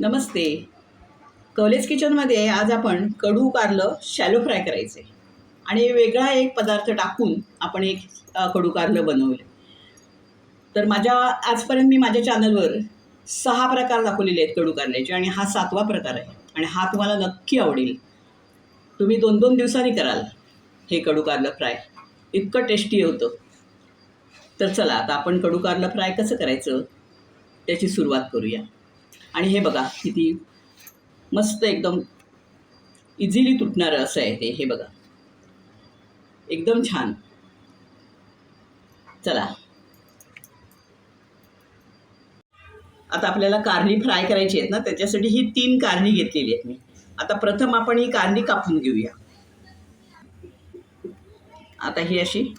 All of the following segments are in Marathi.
नमस्ते. कॉलेज किचनमध्ये आज आपण कडू कारलं शॅलो फ्राय करायचे. आणि वेगळा एक पदार्थ टाकून आपण एक कडू कारलं बनवलं. तर माझ्या आजपर्यंत मी माझ्या चॅनलवर सहा प्रकार दाखवलेले आहेत कडू कारल्याचे आणि हा सातवा प्रकार आहे. आणि हा तुम्हाला नक्की आवडेल. तुम्ही दोन दोन दिवसांनी कराल हे कडू कारलं फ्राय. इतकं टेस्टी होतं. तर चला आता आपण कडू कारलं फ्राय कसं करायचं? त्याची सुरुवात करूया. आणि हे बघा किती मस्त एकदम इझिली तुटणारं असं आहे ते हे बघा. एकदम छान. चला. आता आपल्याला कारली फ्राय करायची आहेत ना त्याच्यासाठी ही तीन कारली घेतलेली आहेत मी. आता प्रथम आपण ही कारली कापून घेऊया. आता ही अशी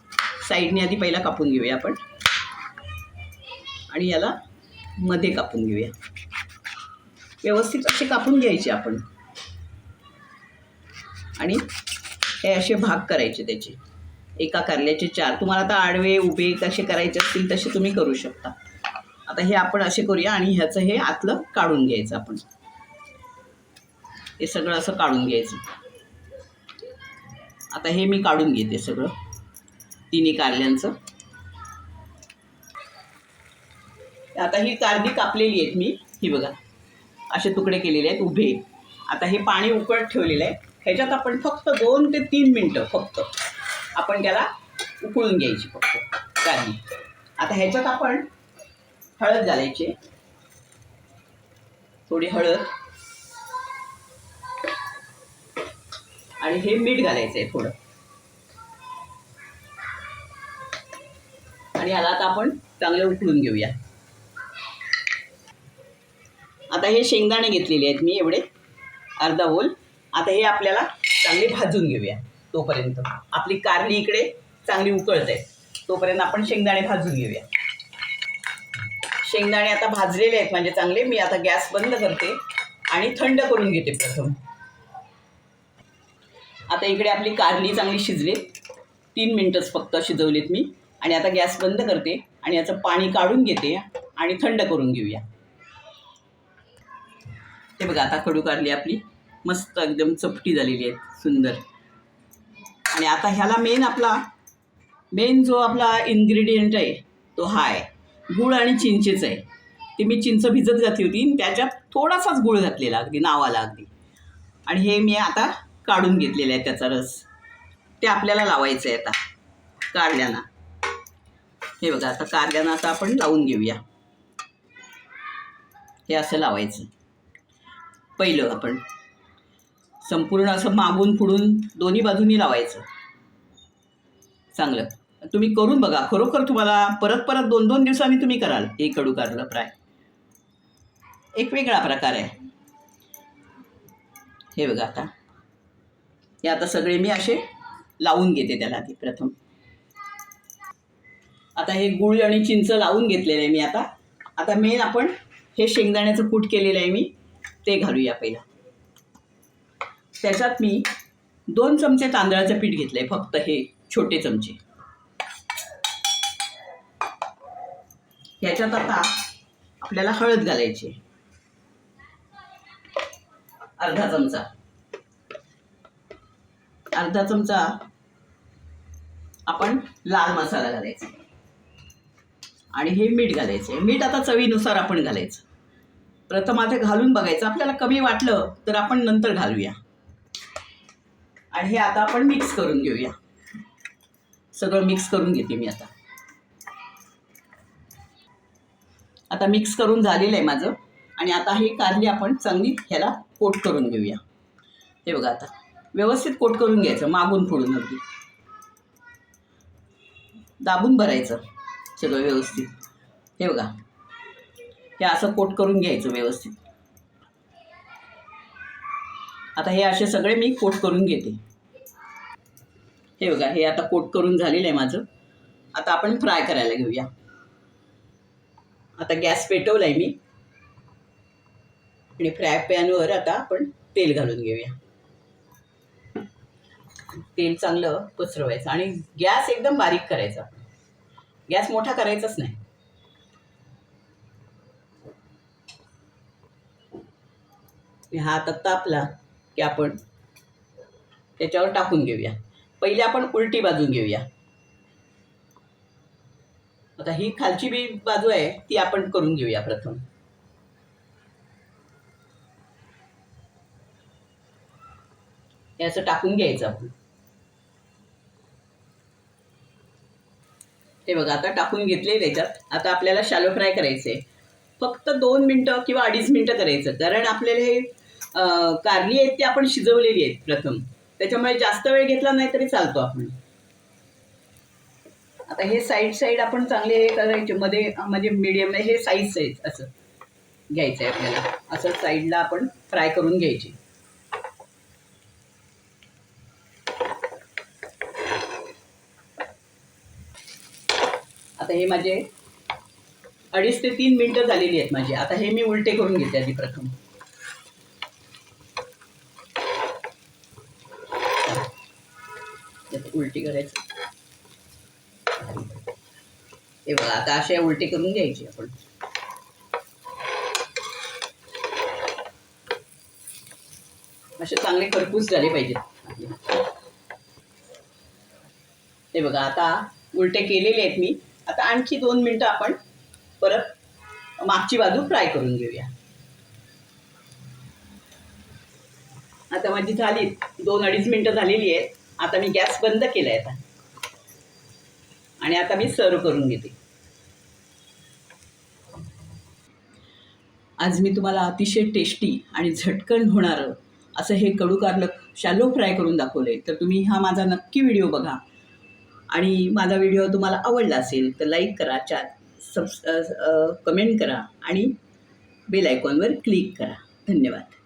साईडने आधी पहिला कापून घेऊया आपण. आणि याला मध्ये कापून घेऊया. व्यवस्थित असे कापून घ्यायचे आपण. आणि हे असे भाग करायचे त्याचे. एका कारल्याचे चार. तुम्हाला आता आडवे उभे कसे करायचे असतील तसे तुम्ही करू शकता. आता हे आपण असे करूया आणि ह्याचं हे आतलं काढून घ्यायचं आपण. हे सगळं असं काढून घ्यायचं. आता हे मी काढून घेते सगळं. तिन्ही कारल्यांचं. आता ही कारली कापलेली आहेत मी. ही बघा. असे तुकडे केलेले आहेत उभे. आता हे पाणी उकळत ठेवलेलं आहे. ह्याच्यात आपण फक्त दोन ते तीन मिनटं फक्त आपण त्याला उकळून घ्यायची फक्त. काही. आता ह्याच्यात आपण हळद घालायची. थोडी हळद. आणि हे मीठ घालायचं आहे थोडं. आणि याला आता आपण चांगलं उकळून घेऊया. आता हे शेंगदाणे घेतलेले आहेत मी एवढे. अर्धा होल. आता हे आपल्याला चांगले भाजून घेऊया तोपर्यंत. आपली कारली इकडे चांगली उकळत आहे. तोपर्यंत आपण शेंगदाणे भाजून घेऊया. शेंगदाणे आता भाजलेले आहेत म्हणजे चांगले. मी आता गॅस बंद करते आणि थंड करून घेते प्रथम. आता इकडे आपली कारली चांगली शिजली. तीन मिनटंच फक्त शिजवलीत मी. आणि आता गॅस बंद करते आणि याचं पाणी काढून घेते आणि थंड करून घेऊया. हे बघा आता कडू कारली आपली. मस्त एकदम चपटी झालेली आहे सुंदर. आणि आता ह्याला मेन आपला मेन जो आपला इन्ग्रेडियंट आहे तो हा आहे. गूळ आणि चिंचेच आहे. ते मी चिंच भिजत घातली होती आणि त्याच्यात थोडासाच गूळ घातलेला अगदी नावाला अगदी. आणि हे मी आता काढून घेतलेलं आहे त्याचा रस. ते आपल्याला लावायचं आहे आता कारल्याना. हे बघा आता कारल्यानं आता आपण लावून घेऊया. हे असं लावायचं. पहिलं आपण. संपूर्ण असं मागून पुढून दोन्ही बाजूनी लावायचं. चांगलं. तुम्ही करून बघा. खरोखर तुम्हाला परत परत दोन दोन दिवसांनी तुम्ही कराल. हे कडू कारलं फ्राय एक वेगळा प्रकार आहे. हे बघा आता. हे आता सगळे मी असे लावून घेते त्याला आधी प्रथम. आता हे गुळ आणि चिंच लावून घेतलेलं आहे मी आता. आता मेन आपण हे शेंगदाण्याचं कूट केलेलं आहे मी. ते घालूया पहिला. त्याच्यात मी दोन चमचे तांदळाचं पीठ घेतलं आहे फक्त हे छोटे चमचे. ह्याच्यात आता आपल्याला हळद घालायची अर्धा चमचा. अर्धा चमचा आपण लाल मसाला घालायचा. आणि हे मीठ घालायचं मीठ आता चवीनुसार आपण घालायचं. प्रथम आता घालून बघायचं. आपल्याला कमी वाटलं तर आपण नंतर घालूया. आणि हे आता आपण मिक्स करून घेऊया. सगळं मिक्स करून घेते मी आता. आता मिक्स करून झालेलं आहे माझं. आणि आता हे कारली आपण चांगली ह्याला कोट करून घेऊया. हे बघा आता. व्यवस्थित कोट करून घ्यायचं मागून फोडून अगदी. दाबून भरायचं. सगळं व्यवस्थित. हे बघा. हे असं कोट करून घ्यायचं व्यवस्थित. आता हे असे सगळे मी कोट करून घेते. हे बघा हे आता कोट करून झालेलं आहे माझं. आता आपण फ्राय करायला घेऊया. आता गॅस पेटवला आहे मी. आणि फ्राय पॅनवर आता आपण तेल घालून घेऊया. तेल चांगलं पसरवायचं आणि गॅस एकदम बारीक करायचा. गॅस मोठा करायचाच नाही. हा आता तापला की आपण त्याच्यावर टाकून घेऊया. पहिले आपण उलटी बाजून घेऊया. आता ही खालची बी बाजू आहे ती आपण करून घेऊया प्रथम. हे असं टाकून घ्यायचं आपण. हे बघा आता टाकून घेतले त्याच्यात. आता आपल्याला शॅलो फ्राय करायचे फक्त दोन मिनटं किंवा अडीच मिनटं करायचं. कारण आपल्याला हे कारली आहेत ती आपण शिजवलेली आहेत प्रथम. त्याच्यामुळे जास्त वेळ घेतला नाही तरी चालतो आपण. आता हे साईड साईड आपण चांगले हे करायचे. मध्ये म्हणजे मीडियम हे साईज साईज असं घ्यायचं आहे आपल्याला. असं साईडला आपण फ्राय करून घ्यायची. आता हे माझे अडीच ते तीन मिनटं झालेली आहेत माझी. आता हे मी उलटे करून घेते आधी प्रथम. उलटी करायची. हे बघा आता अशा उलटी करून घ्यायची आपण. असे चांगले खरपूस झाले पाहिजेत. हे बघा आता उलटे केलेले आहेत मी. आता आणखी दोन मिनटं आपण परत मागची बाजू फ्राय करून घेऊया. आता माझी झाली दोन अडीच मिनटं झालेली आहेत. आता मी गॅस बंद केला आहे आता. आणि आता मी सर्व करून घेते. आज मी तुम्हाला अतिशय टेस्टी आणि झटकन होणारं असं हे कडू कारलं शॅलो फ्राय करून दाखवलं आहे तर तुम्ही हा माझा नक्की व्हिडिओ बघा. आणि माझा व्हिडिओ तुम्हाला आवडला असेल तर लाईक करा चार सबस कमेंट करा आणि बेल आयकॉनवर क्लिक करा. धन्यवाद.